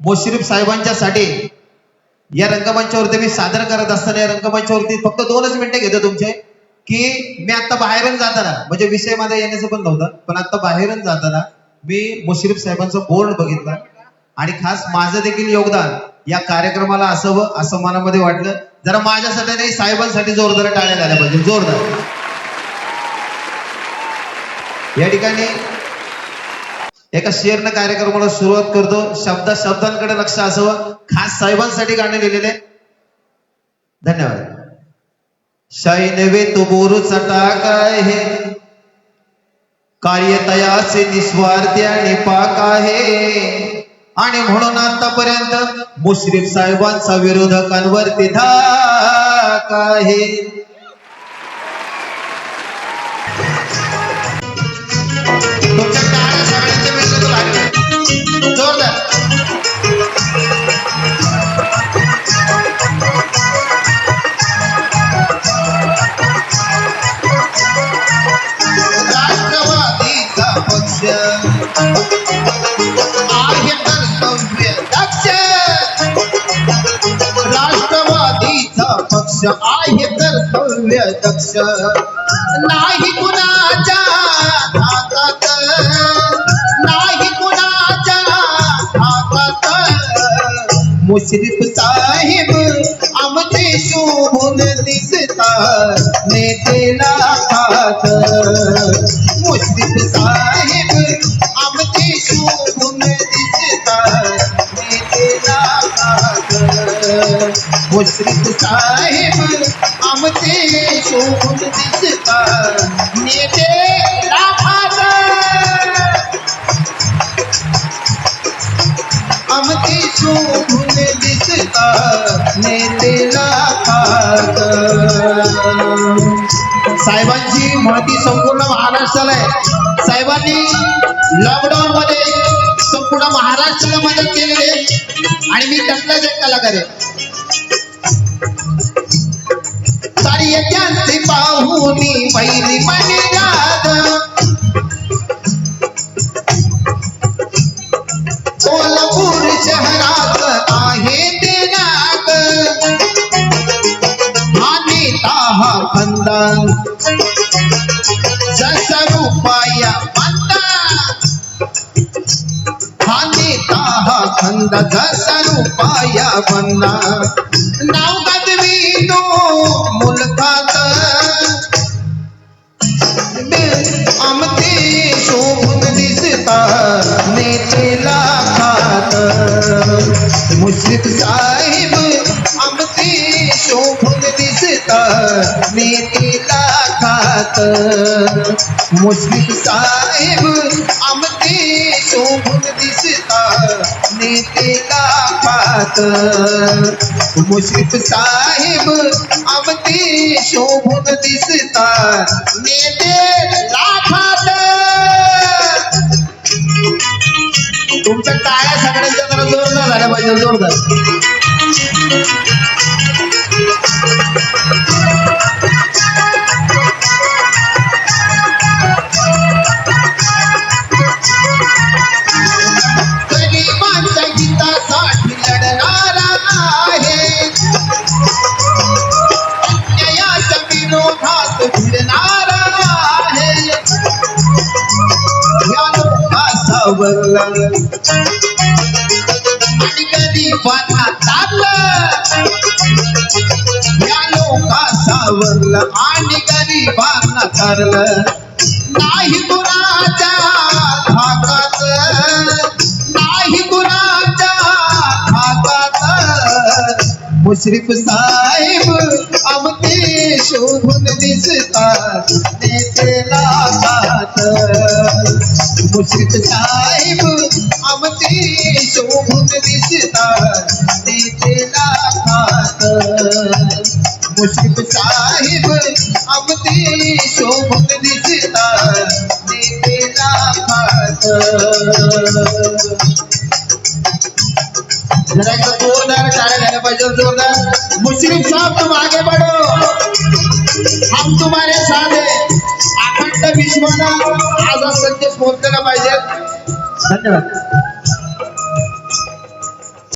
मुश्रीफ साहेबांच्या साठी या रंगमंचावरती मी सादर करत असताना या रंगमंचावरती फक्त दोनच मिनिटं घेतो तुमचे की मी आता बाहेरून जाताना म्हणजे विषय माझा येण्याचं पण नव्हतं पण आता बाहेरून जाताना मी मुश्रीफ साहेबांचं बोर्ड बघितलं. आणि खास माझं देखील योगदान या कार्यक्रमाला असावं असं मनामध्ये वाटलं. जरा माझ्यासाठी नाही साहेबांसाठी जोरदार टाळ्या झाल्या पाहिजे जोरदार. या ठिकाणी एका शेअरनं कार्यक्रमाला सुरुवात करतो. शब्द शब्दांकडे लक्ष असावं. खास साहेबांसाठी गाणे लिहिलेले. धन्यवाद. शाही नव्हे तो बोरू चटाक आहे कार्यतयाचे निस्वार्थी आणि पाक आहे. आणि म्हणून आतापर्यंत मुश्रीफ साहेबांचा विरोधकांवरती धाक आहे. आहे कर्तव्य दक्ष. नाही कुणाच्या हातात. नाही कुणाच्या हातात. मुश्रीफ साहेब आमचे शोभून दिसतात. नेतेला खात मुश्रीफ साहेब आमचे शोभून दिसता नेते खात आमची शोभून दिसता नेते खात साहेबांची माहिती संपूर्ण महाराष्ट्राला आहे. साहेबांनी लॉकडाऊन मध्ये संपूर्ण महाराष्ट्राला मदत केलेली आहे. आणि मी त्यातलाच एक कलाकार आहे सारी यज्ञांचे पाहुनी पहिली मनी कोल्हापूर शहरात आहे ते नाग. हा नेता हा जसा रुपया बंदा हा नेता हा जसा रुपया बंदा नाव आमचे शोभून दिसता नेतेला खात मुश्रीफ साहेब आमचे शोभून दिसतात नेतेला जात। मुस्लिम साहेब आमते शोभून दिसता नेतेला खात मुस्लिम साहेब आमते शोभून दिसता नेते लाफात तुमच्या टाळ्या सगळ्यांच्या जरा जोरदार झाल्या पाहिजे जोरदार सावरला कधी आणि चाललं. या लोका वरला आणि गरिबांना चाललं. नाही कुणाच्या भागात नाही कुणाच्या भागात मुश्रीफ साहेब आमते शोभून दिसतात. लागा खात मुश्रीफ साहेब आमचे शोभून दिसतात. नेतेला साहेब आमचे शोभून दिसतात. जरा एकदा जोरदार टाळ्या झाल्या पाहिजे हो, जोरदार. मुश्रीफ साहब तुम आगे बढ़ो हम तुम्हारे साथ हैं विश्वाला आज हा संदेश पोहोचलेला पाहिजे धन्यवाद.